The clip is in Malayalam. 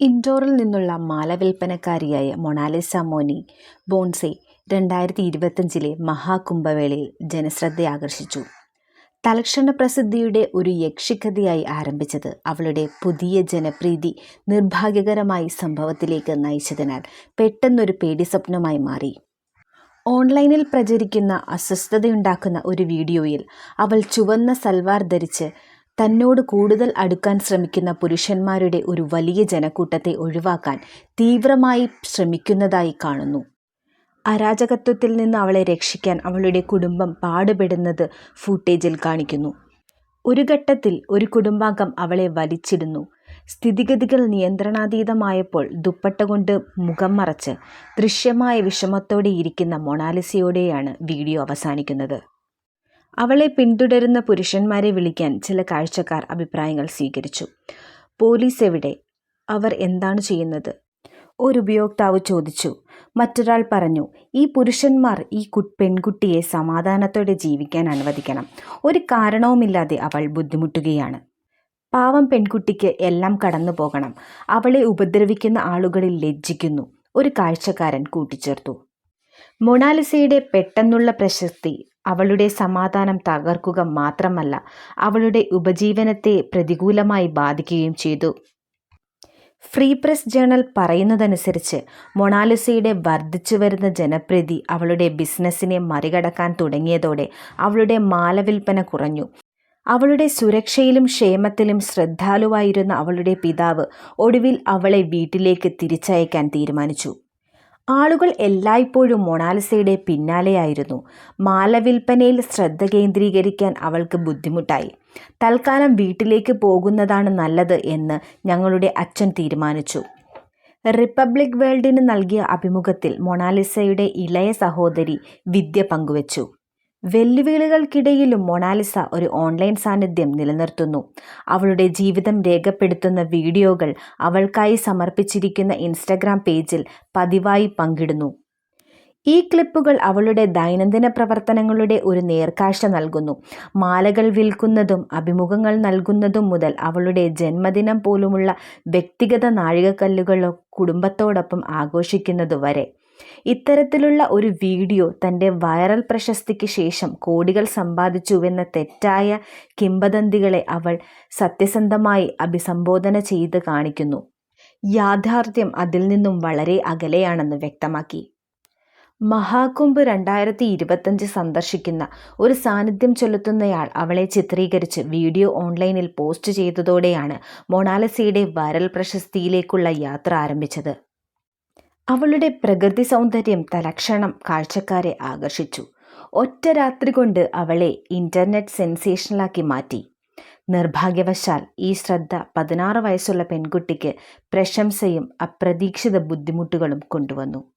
ഇൻഡോറിൽ നിന്നുള്ള മാല വിൽപ്പനക്കാരിയായ മൊണാലിസ മോനി ബോൺസെ രണ്ടായിരത്തി ഇരുപത്തഞ്ചിലെ മഹാകുംഭമേളയിൽ ജനശ്രദ്ധയാകർഷിച്ചു. തൽക്ഷണപ്രസിദ്ധിയുടെ ഒരു യക്ഷിക്കഥയായി ആരംഭിച്ചത് അവളുടെ പുതിയ ജനപ്രീതി നിർഭാഗ്യകരമായി സംഭവത്തിലേക്ക് നയിച്ചതിനാൽ പെട്ടെന്നൊരു പേടി സ്വപ്നമായി മാറി. ഓൺലൈനിൽ പ്രചരിക്കുന്ന അസ്വസ്ഥതയുണ്ടാക്കുന്ന ഒരു വീഡിയോയിൽ അവൾ ചുവന്ന സൽവാർ ധരിച്ച് തന്നോട് കൂടുതൽ അടുക്കാൻ ശ്രമിക്കുന്ന പുരുഷന്മാരുടെ ഒരു വലിയ ജനക്കൂട്ടത്തെ ഒഴിവാക്കാൻ തീവ്രമായി ശ്രമിക്കുന്നതായി കാണുന്നു. അരാജകത്വത്തിൽ നിന്ന് അവളെ രക്ഷിക്കാൻ അവളുടെ കുടുംബം പാടുപെടുന്നത് ഫൂട്ടേജിൽ കാണിക്കുന്നു. ഒരു ഘട്ടത്തിൽ ഒരു കുടുംബാംഗം അവളെ വലിച്ചിടുന്നു. സ്ഥിതിഗതികൾ നിയന്ത്രണാതീതമായപ്പോൾ ദുപ്പട്ട കൊണ്ട് മുഖം മറച്ച് ദൃശ്യമായ വിഷമത്തോടെ ഇരിക്കുന്ന മൊണാലിസയോടെയാണ് വീഡിയോ അവസാനിക്കുന്നത്. അവളെ പിന്തുടരുന്ന പുരുഷന്മാരെ വിളിക്കാൻ ചില കാഴ്ചക്കാർ അഭിപ്രായങ്ങൾ സ്വീകരിച്ചു. "പോലീസ് എവിടെ? അവർ എന്താണ് ചെയ്യുന്നത്? " ഒരു ഉപയോക്താവ് ചോദിച്ചു. മറ്റൊരാൾ പറഞ്ഞു, "ഈ പുരുഷന്മാർ ഈ പെൺകുട്ടിയെ സമാധാനത്തോടെ ജീവിക്കാൻ അനുവദിക്കണം. ഒരു കാരണവുമില്ലാതെ അവൾ ബുദ്ധിമുട്ടുകയാണ്. പാവം പെൺകുട്ടിക്ക് എല്ലാം കടന്നു പോകണം അവളെ ഉപദ്രവിക്കുന്ന ആളുകളിൽ ലജ്ജിക്കുന്നു. " ഒരു കാഴ്ചക്കാരൻ കൂട്ടിച്ചേർത്തു. മൊണാലിസയുടെ പെട്ടെന്നുള്ള പ്രശസ്തി അവളുടെ സമാധാനം തകർക്കുക മാത്രമല്ല അവളുടെ ഉപജീവനത്തെ പ്രതികൂലമായി ബാധിക്കുകയും ചെയ്തു. ഫ്രീ പ്രസ് ജേണൽ പറയുന്നതനുസരിച്ച് മൊണാലിസയുടെ വർദ്ധിച്ചു വരുന്ന ജനപ്രീതി അവളുടെ ബിസിനസ്സിനെ മറികടക്കാൻ തുടങ്ങിയതോടെ അവളുടെ മാല വിൽപ്പന കുറഞ്ഞു. അവളുടെ സുരക്ഷയിലും ക്ഷേമത്തിലും ശ്രദ്ധാലുവായിരുന്ന അവളുടെ പിതാവ് ഒടുവിൽ അവളെ വീട്ടിലേക്ക് തിരിച്ചയക്കാൻ തീരുമാനിച്ചു. ആളുകൾ എല്ലായ്പ്പോഴും മൊണാലിസയുടെ പിന്നാലെയായിരുന്നു. മാല വിൽപ്പനയിൽ ശ്രദ്ധ കേന്ദ്രീകരിക്കാൻ അവൾക്ക് ബുദ്ധിമുട്ടായി. തൽക്കാലം വീട്ടിലേക്ക് പോകുന്നതാണ് നല്ലത് എന്ന് ഞങ്ങളുടെ അച്ഛൻ തീരുമാനിച്ചു. റിപ്പബ്ലിക് വേൾഡിന് നൽകിയ അഭിമുഖത്തിൽ മൊണാലിസയുടെ ഇളയ സഹോദരി വിദ്യ പങ്കുവച്ചു. വെല്ലുവിളികൾക്കിടയിലും മൊണാലിസ ഒരു ഓൺലൈൻ സാന്നിധ്യം നിലനിർത്തുന്നു. അവളുടെ ജീവിതം രേഖപ്പെടുത്തുന്ന വീഡിയോകൾ അവൾക്കായി സമർപ്പിച്ചിരിക്കുന്ന ഇൻസ്റ്റഗ്രാം പേജിൽ പതിവായി പങ്കിടുന്നു. ഈ ക്ലിപ്പുകൾ അവളുടെ ദൈനംദിന പ്രവർത്തനങ്ങളുടെ ഒരു നേർക്കാഴ്ച നൽകുന്നു. മാലകൾ വിൽക്കുന്നതും അഭിമുഖങ്ങൾ നൽകുന്നതും മുതൽ അവളുടെ ജന്മദിനം പോലുമുള്ള വ്യക്തിഗത നാഴികക്കല്ലുകളോ കുടുംബത്തോടൊപ്പം ആഘോഷിക്കുന്നതു വരെ. ഇത്തരത്തിലുള്ള ഒരു വീഡിയോ തന്റെ വൈറൽ പ്രശസ്തിക്ക് ശേഷം കോടികൾ സമ്പാദിച്ചുവെന്ന തെറ്റായ കിംബദന്തികളെ അവൾ സത്യസന്ധമായി അഭിസംബോധന ചെയ്ത് കാണിക്കുന്നു. യാഥാർത്ഥ്യം അതിൽ നിന്നും വളരെ അകലെയാണെന്ന് വ്യക്തമാക്കി. മഹാകുംഭ് രണ്ടായിരത്തി ഇരുപത്തഞ്ച് സന്ദർശിക്കുന്ന ഒരു സാന്നിധ്യം ചെലുത്തുന്നയാൾ അവളെ ചിത്രീകരിച്ച് വീഡിയോ ഓൺലൈനിൽ പോസ്റ്റ് ചെയ്തതോടെയാണ് മൊണാലിസയുടെ വൈറൽ പ്രശസ്തിയിലേക്കുള്ള യാത്ര ആരംഭിച്ചത്. അവളുടെ പ്രകൃതി സൗന്ദര്യം തലക്ഷണം കാഴ്ചക്കാരെ ആകർഷിച്ചു. ഒറ്റ രാത്രി കൊണ്ട് അവളെ ഇന്റർനെറ്റ് സെൻസേഷണലാക്കി മാറ്റി. നിർഭാഗ്യവശാൽ ഈ ശ്രദ്ധ പതിനാറ് വയസ്സുള്ള പെൺകുട്ടിക്ക് പ്രശംസയും അപ്രതീക്ഷിത ബുദ്ധിമുട്ടുകളും കൊണ്ടുവന്നു.